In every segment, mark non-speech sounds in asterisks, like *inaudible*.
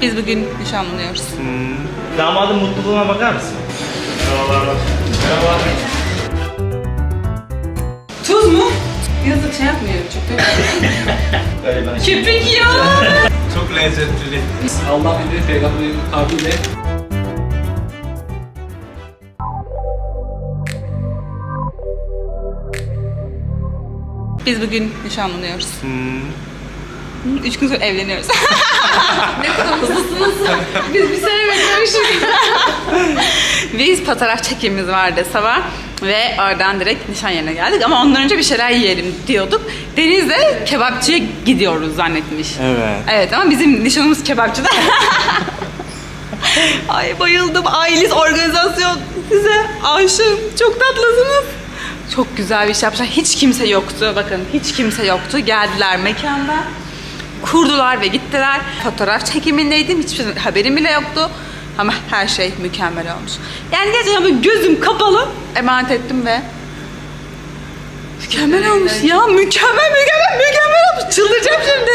Biz bugün nişanlanıyoruz. Damadın mutluluğuna bakar mısın? Merhabalar. Merhaba. Tuz mu? Yazık şey yapmıyor çok. *laughs* Kepek ya. Çok lezzetli. Allah bilir peygamberin kavliyle Biz bugün nişanlanıyoruz. Hı, Üç gün sonra evleniyoruz. *laughs* Ne kadar hızlısınız. Biz bir sene beklemişiz. *laughs* Biz fotoğraf çekimimiz vardı sabah ve oradan direkt nişan yerine geldik ama ondan önce bir şeyler yiyelim diyorduk. Deniz de kebapçıya gidiyoruz zannetmiş. Evet. Evet ama bizim nişanımız kebapçıda. *laughs* Ay bayıldım. Ailes organizasyon. Size aşığım. Çok tatlısınız. Çok güzel bir şey yapmışlar. Hiç kimse yoktu. Bakın hiç kimse yoktu. Geldiler mekanda. Kurdular ve gittiler. Fotoğraf çekimindeydim. Hiçbir haberim bile yoktu. Ama her şey mükemmel olmuş. Yani gerçekten böyle gözüm kapalı emanet ettim ve Mükemmel olmuş ya. Mükemmel, mükemmel, mükemmel olmuş. Çıldıracağım şimdi.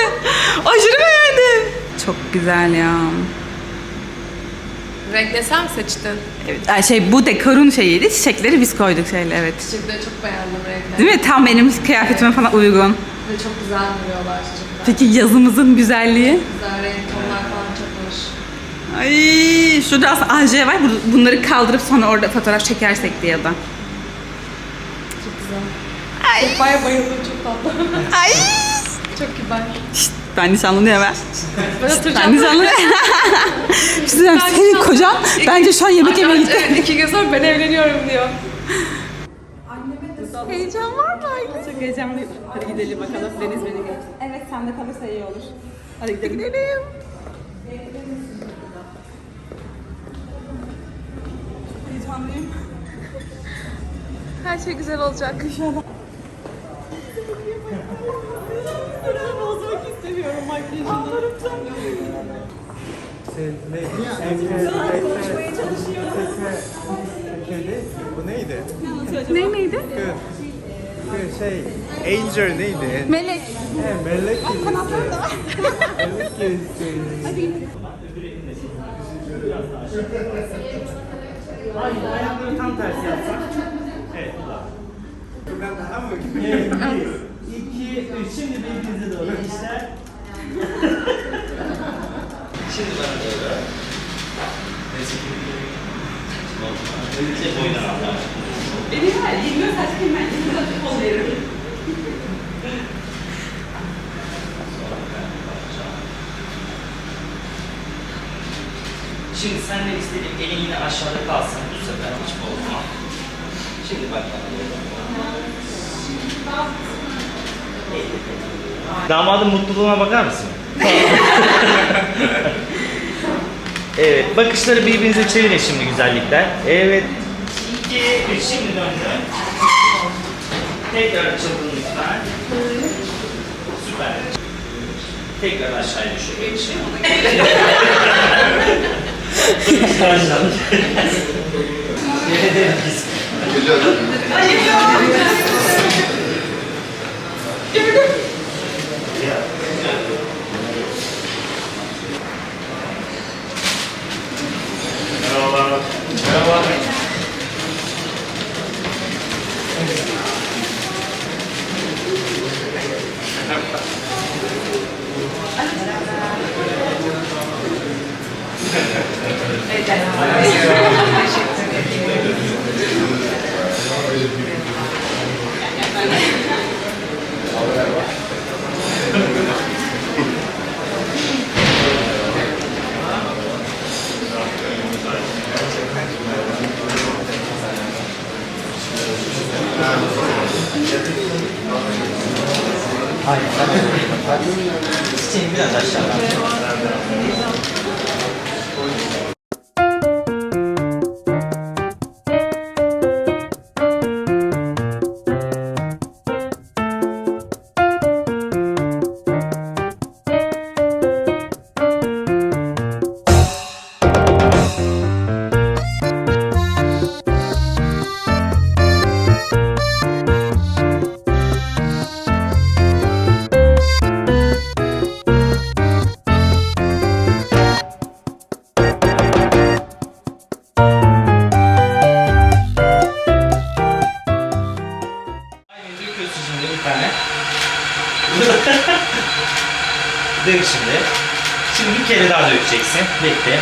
Aşırı beğendim. Çok güzel ya. Renklesem seçtin. Evet. ay Şey bu dekorun şeyiydi. Çiçekleri biz koyduk şeyle evet. Çiçekleri çok beğendim renkleri. Değil mi? Tam benim kıyafetime falan uygun. Ve çok güzel duruyorlar çiçekler. Peki yazımızın güzelliği? Güzel renk tonlar falan çok hoş. Ay şurada aslında AJ var. Bu- Bunları kaldırıp sonra orada fotoğraf çekersek diye da. Çok güzel. Ay. Sehpaya bayıldım çok tatlı. *laughs* Ay. çok kibar. Şşt, ben nişanlanıyorum ben. Ben Ben nişanlanıyorum. *laughs* Bir şey Senin nişanlı- kocan bence şu an yemek yemeye gitti. Evet iki gün sonra ben evleniyorum diyor. Heyecan var mı? Çok heyecanlıyım. Hadi gidelim bakalım. Deniz beni görsün. Evet sen de kalırsa iyi olur. Hadi gidelim. Gidelim. Heyecanlıyım. Her şey güzel olacak. Bozmak istemiyorum makyajını. Bu neydi? Ne neydi? Şu şey, Angel neydi? Melek. He, melek gibi. melek gibi. Ayakları tam tersi yapsak. Evet. Ben daha mı? Bir, iki, üç. *laughs* Şimdi birbirinize doğru işler. Şimdi bana doğru. Önce boydan al. Benim var. 20 saç kıymen. 20 saç kol veririm. Şimdi senden istediğim elin yine aşağıda kalsın. Bu sefer hiç bozma. Şimdi bak Damadın mutluluğuna bakar mısın? *laughs* evet, bakışları birbirinize çevirin şimdi güzellikler. Evet. İki, üç, şimdi döndü. Tekrar açıldın lütfen. Süper. Tekrar aşağıya düşün. Aşağı. Yere biz. Merhabalar. Kere daha dökeceksin. Bekle.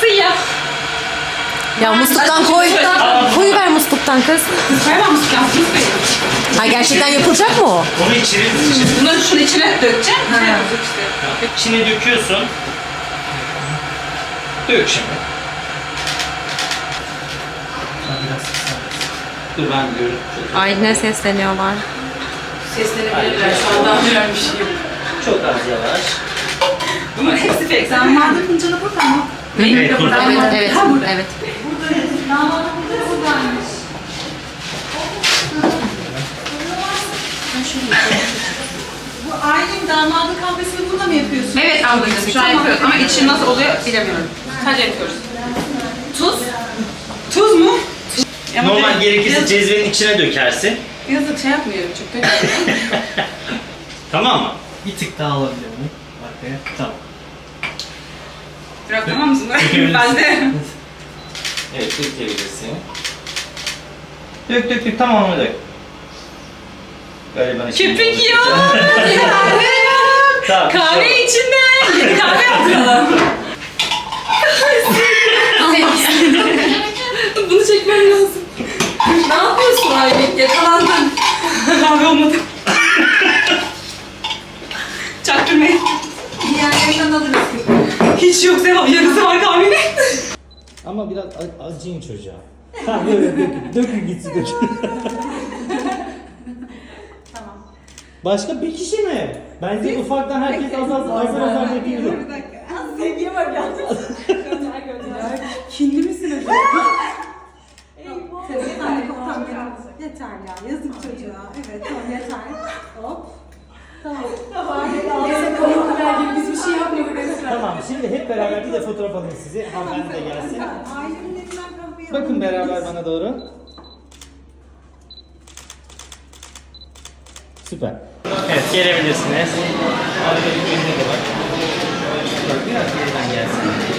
Siyah. Ya musluktan koy. Koyu ver musluktan kız. Koyamam beni. Ha gerçekten yapılacak mı o? Onu içine içine. Bunları şunun içine dökeceğim. Şey yapacak işte. İçine döküyorsun. Dök şimdi. Sen biraz Dur ben görüyorum. Aylin'e sesleniyorlar. Seslenebilirler. Şu anda bir şey yok. Çok az yavaş. Bunların hepsi fake. Sen vardı fincanı burada mı? Evet, burada. Evet, evet, evet. Bu ailenin damadın kahvesini burada mı yapıyorsun? Evet ablacığım şu an yapıyoruz ama içi nasıl oluyor bilemiyorum. Sadece yapıyoruz. Tuz. Tuz mu? Ama Normal gerekirse cezvenin içine dökersin. Yazık şey yapmıyorum çok döküyorum. *laughs* Tamam mı? Bir tık daha alabilir miyim? Arkaya. Tamam. Biraz tamam mısın? *laughs* Ben de. Evet dökebilirsin. Dök dök dök tamamını dök. Galiba şimdi Köpük. Kahve yok. Tamam, bir şey Kahve yok. içinde. Yeni kahve yaptıralım. Bunu çekmem lazım. ne yapıyorsun Aylin? Yakalandın. Kahve olmadı. Çaktırmayın. Diğerlerinden alırız. Hiç yok Seval. Yarısı var kahvenin. Ama biraz a- acıyın çocuğa. Ha böyle dökün, dökün gitsin dökün. tamam. Başka bir kişi mi? Bence ufaktan herkes az az azar azar döküyor. Sevgiye bak ya. *laughs* Kinli misin acaba? *laughs* Tabii tamam tamam yeter ya yazık çocuğa. Evet tamam yeter. Hop. Tamam. Tamam. Neyse komikler gibi biz bir şey yapmadık resmen. Tamam şimdi hep beraber bir de fotoğraf alayım sizi. Hanımefendi de gelsin. Ailenin elinden kahveyi Bakın beraber bana doğru. Süper. Evet gelebilirsiniz. Arka bir önüne de. Bak biraz geriden gelsin.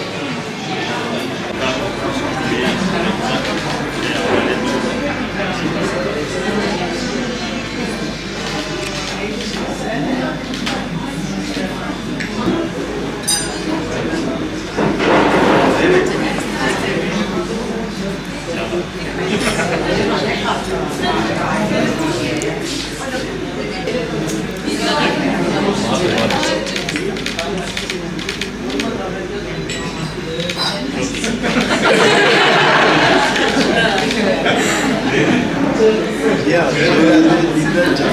Ya öğrendiğin dilden çok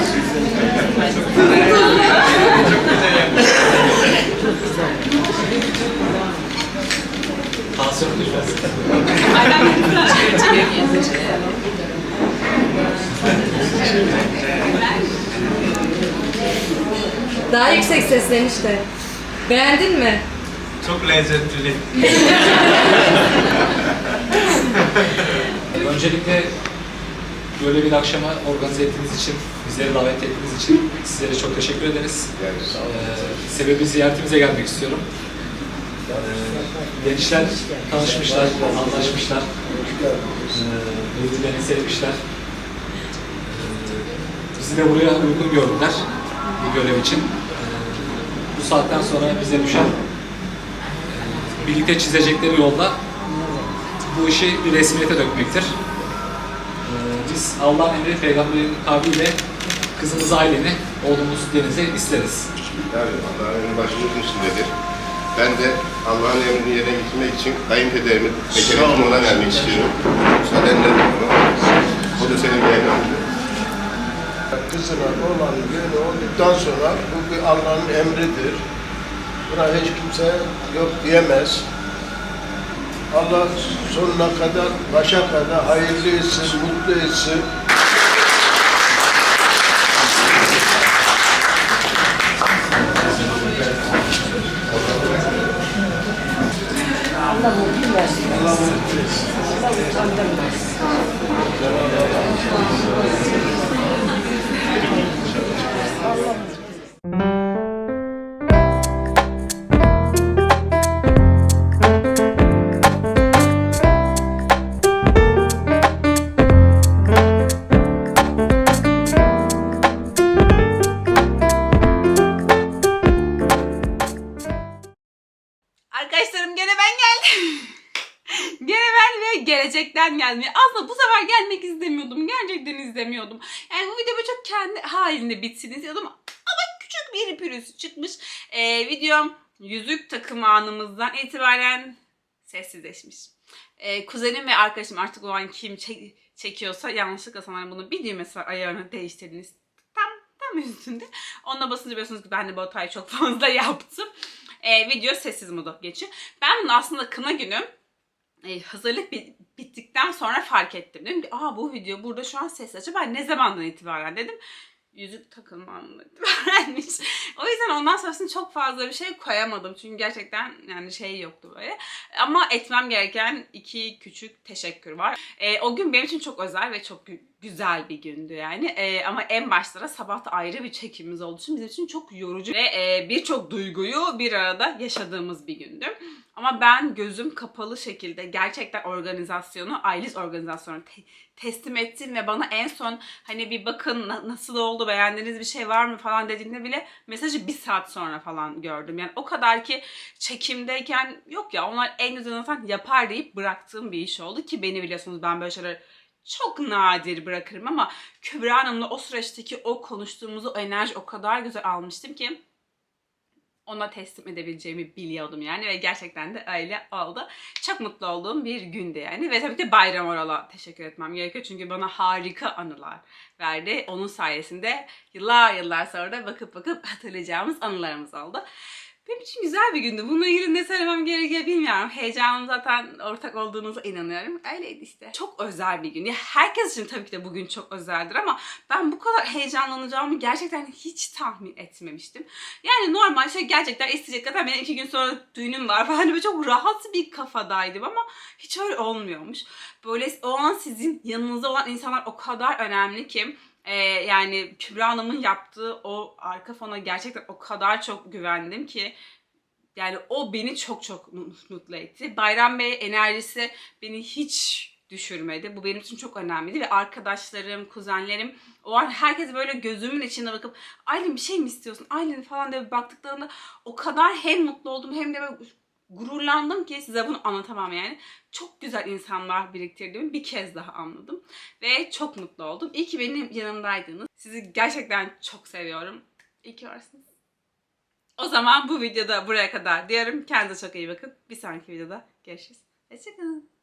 Daha yüksek seslen işte. Beğendin mi? çok lezzetli. *laughs* Öncelikle böyle bir akşama organize ettiğiniz için, bizleri davet ettiğiniz için sizlere çok teşekkür ederiz. Ee, sebebi ziyaretimize gelmek istiyorum. Ee, gençler tanışmışlar, anlaşmışlar. Ee, birbirlerini sevmişler. Ee, bizi de buraya uygun gördüler bu görev için. Ee, bu saatten sonra bize düşen e, birlikte çizecekleri yolda bu işi bir resmiyete dökmektir. Biz Allah'ın emri peygamberin kavliyle kızımız Aylin'i, oğlumuz Deniz'i isteriz. Tabii Allah'ın emri başımızın üstündedir. Ben de Allah'ın emrini yerine getirmek için kayınpederimin vekaletini ona vermek istiyorum. Müsaadenle bunu. O da senin evladın. Kızına olan böyle olduktan sonra bu bir Allah'ın emridir. Buna hiç kimse yok diyemez. Allah sonuna kadar, başa kadar hayırlı etsin, mutlu etsin. 감사합니다. Gelecekten gelmeye. Aslında bu sefer gelmek istemiyordum. Gerçekten istemiyordum. Yani bu video çok kendi halinde bitsin istiyordum. Ama küçük bir pürüz çıkmış. Ee, videom yüzük takım anımızdan itibaren sessizleşmiş. Ee, kuzenim ve arkadaşım artık o an kim çek- çekiyorsa yanlışlıkla sanırım bunu bir düğmesi var ayarını değiştirdiniz. Tam tam üstünde. Onunla basınca biliyorsunuz ki ben de bu hatayı çok fazla *laughs* yaptım. Ee, video sessiz moda geçiyor. Ben bunu aslında kına günü e, hazırlık bi- bittikten sonra fark ettim. Dedim ki aa bu video burada şu an ses acaba ne zamandan itibaren dedim. Yüzük takılmamdan *laughs* itibarenmiş. O yüzden ondan sonrasında çok fazla bir şey koyamadım. Çünkü gerçekten yani şey yoktu böyle. Ama etmem gereken iki küçük teşekkür var. E, o gün benim için çok özel ve çok güzel bir gündü yani. E, ama en başta da sabah ayrı bir çekimimiz olduğu için bizim için çok yorucu ve e, birçok duyguyu bir arada yaşadığımız bir gündü. Ama ben gözüm kapalı şekilde gerçekten organizasyonu, Aylis organizasyonu te- teslim ettim ve bana en son hani bir bakın na- nasıl oldu, beğendiğiniz bir şey var mı falan dediğinde bile mesajı bir saat sonra falan gördüm. Yani o kadar ki çekimdeyken yok ya onlar en güzel zaten yapar deyip bıraktığım bir iş oldu ki beni biliyorsunuz ben böyle şeyler çok nadir bırakırım ama Kübra Hanım'la o süreçteki o konuştuğumuz o enerji o kadar güzel almıştım ki ona teslim edebileceğimi biliyordum yani ve gerçekten de öyle oldu. Çok mutlu olduğum bir gündü yani ve tabii ki Bayram Oral'a teşekkür etmem gerekiyor çünkü bana harika anılar verdi. Onun sayesinde yıllar yıllar sonra da bakıp bakıp hatırlayacağımız anılarımız oldu. Benim için güzel bir gündü. Bununla ilgili ne söylemem gerekiyor bilmiyorum. Heyecanım zaten ortak olduğunuza inanıyorum. Öyleydi işte. Çok özel bir gün. Ya herkes için tabii ki de bugün çok özeldir ama ben bu kadar heyecanlanacağımı gerçekten hiç tahmin etmemiştim. Yani normal şey gerçekten isteyecek kadar benim iki gün sonra düğünüm var falan. Böyle çok rahat bir kafadaydım ama hiç öyle olmuyormuş. Böyle o an sizin yanınızda olan insanlar o kadar önemli ki ee, yani Kübra Hanım'ın yaptığı o arka fona gerçekten o kadar çok güvendim ki yani o beni çok çok mu- mutlu etti. Bayram Bey enerjisi beni hiç düşürmedi. Bu benim için çok önemliydi ve arkadaşlarım, kuzenlerim o an herkes böyle gözümün içine bakıp Aylin bir şey mi istiyorsun? Aylin falan diye baktıklarında o kadar hem mutlu oldum hem de böyle gururlandım ki size bunu anlatamam yani. Çok güzel insanlar biriktirdiğimi bir kez daha anladım. Ve çok mutlu oldum. İyi ki benim yanımdaydınız. Sizi gerçekten çok seviyorum. İyi ki varsınız. O zaman bu videoda buraya kadar diyorum. Kendinize çok iyi bakın. Bir sonraki videoda görüşürüz. Hoşçakalın.